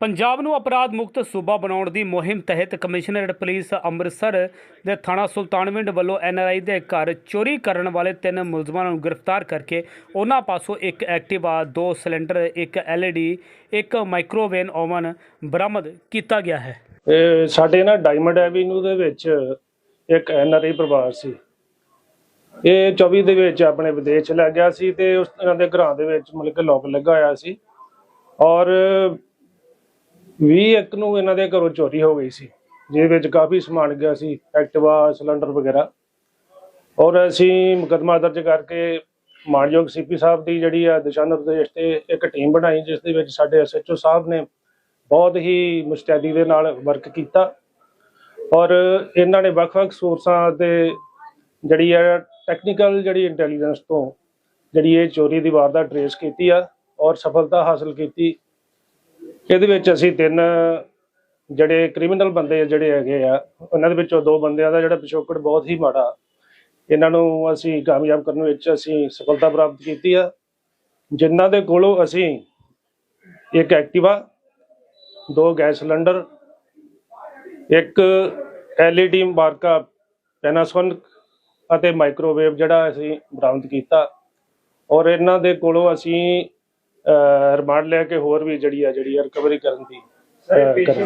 ਪੰਜਾਬ ਨੂੰ ਅਪਰਾਧ ਮੁਕਤ ਸੂਬਾ ਬਣਾਉਣ ਦੀ ਮੁਹਿੰਮ ਤਹਿਤ ਕਮਿਸ਼ਨਰੇਟ ਪੁਲਿਸ ਅੰਮ੍ਰਿਤਸਰ ਦੇ ਥਾਣਾ ਸੁਲਤਾਨਵਿੰਡ ਵੱਲੋਂ ਐਨਆਰਆਈ ਦੇ ਘਰ ਚੋਰੀ ਕਰਨ ਵਾਲੇ ਤਿੰਨ ਮੁਲਜ਼ਮਾਂ ਨੂੰ ਗ੍ਰਿਫਤਾਰ ਕਰਕੇ ਉਹਨਾਂ ਪਾਸੋਂ ਇੱਕ ਐਕਟਿਵਾ, ਦੋ ਸਿਲੰਡਰ, ਇੱਕ ਐਲਈਡੀ, ਇੱਕ ਮਾਈਕ੍ਰੋਵੇਵ ਓਵਨ ਬਰਾਮਦ ਕੀਤਾ ਗਿਆ ਹੈ। ਇਹ ਸਾਡੇ ਨਾ ਡਾਇਮੰਡ ਐਵੀਨਿਊ ਦੇ ਵਿੱਚ ਇੱਕ ਐਨਆਰਆਈ ਪਰਿਵਾਰ ਸੀ। ਇਹ 24 ਦੇ ਵਿੱਚ ਆਪਣੇ ਵਿਦੇਸ਼ ਲੈ ਗਿਆ ਸੀ ਤੇ ਉਸ ਇਹਨਾਂ ਦੇ ਘਰਾਂ ਦੇ ਵਿੱਚ ਮਤਲਬ ਕਿ ਲੋਕ ਲੱਗਾ ਹੋਇਆ ਸੀ। ਔਰ 20 ਇੱਕ ਨੂੰ ਇਹਨਾਂ ਦੇ ਘਰੋਂ ਚੋਰੀ ਹੋ ਗਈ ਸੀ, ਜਿਹਦੇ ਵਿੱਚ ਕਾਫੀ ਸਮਾਨ ਗਿਆ ਸੀ, ਐਕਟਿਵਾ, ਸਿਲੰਡਰ ਵਗੈਰਾ। ਔਰ ਅਸੀਂ ਮੁਕੱਦਮਾ ਦਰਜ ਕਰਕੇ ਮਾਨਯੋਗ ਸੀਪੀ ਸਾਹਿਬ ਦੀ ਜਿਹੜੀ ਆ ਦਿਸ਼ਾ ਨਿਰਦੇਸ਼ ਤੇ ਇੱਕ ਟੀਮ ਬਣਾਈ, ਜਿਸ ਦੇ ਵਿੱਚ ਸਾਡੇ ਐਸਐਚਓ ਸਾਹਿਬ ਨੇ ਬਹੁਤ ਹੀ ਮੁਸਤੈਦੀ ਦੇ ਨਾਲ ਵਰਕ ਕੀਤਾ। ਔਰ ਇਹਨਾਂ ਨੇ ਵੱਖ-ਵੱਖ ਸੋਰਸਾਂ ਤੇ ਜਿਹੜੀ ਆ ਟੈਕਨੀਕਲ ਜਿਹੜੀ ਇੰਟੈਲੀਜੈਂਸ ਤੋਂ ਜਿਹੜੀ ਇਹ ਚੋਰੀ ਦੀ ਵਾਰਦਾਤ ਟ੍ਰੇਸ ਕੀਤੀ ਆ ਔਰ ਸਫਲਤਾ ਹਾਸਲ ਕੀਤੀ। ਇਹਦੇ ਵਿੱਚ ਅਸੀਂ ਤਿੰਨ ਜਿਹੜੇ ਕ੍ਰਿਮੀਨਲ ਬੰਦੇ ਜਿਹੜੇ ਹੈਗੇ ਆ, ਉਹਨਾਂ ਦੇ ਵਿੱਚੋਂ ਦੋ ਬੰਦਿਆਂ ਦਾ ਜਿਹੜਾ ਪਿਛੋਕੜ ਬਹੁਤ ਹੀ ਮਾੜਾ। ਇਹਨਾਂ ਨੂੰ ਅਸੀਂ ਕਾਮਯਾਬ ਕਰਨ ਵਿੱਚ ਅਸੀਂ ਸਫਲਤਾ ਪ੍ਰਾਪਤ ਕੀਤੀ ਆ। ਜਿਨ੍ਹਾਂ ਦੇ ਕੋਲੋਂ ਅਸੀਂ ਇੱਕ ਐਕਟਿਵਾ, ਦੋ ਗੈਸ ਸਿਲੰਡਰ, ਇੱਕ LED ਮਾਰਕਾ ਪੈਨਾਸੋਨਿਕ ਅਤੇ ਮਾਈਕ੍ਰੋਵੇਵ ਜਿਹੜਾ ਅਸੀਂ ਬਰਾਮਦ ਕੀਤਾ। ਔਰ ਇਹਨਾਂ ਦੇ ਕੋਲੋਂ ਅਸੀਂ ਰਿਮਾਂਡ ਲੈ ਕੇ ਹੋਰ ਵੀ ਜਿਹੜੀ ਆ ਜਿਹੜੀ ਰਿਕਵਰੀ ਕਰਨ ਦੀ ਅਹ, ਕਰਾਂਗੇ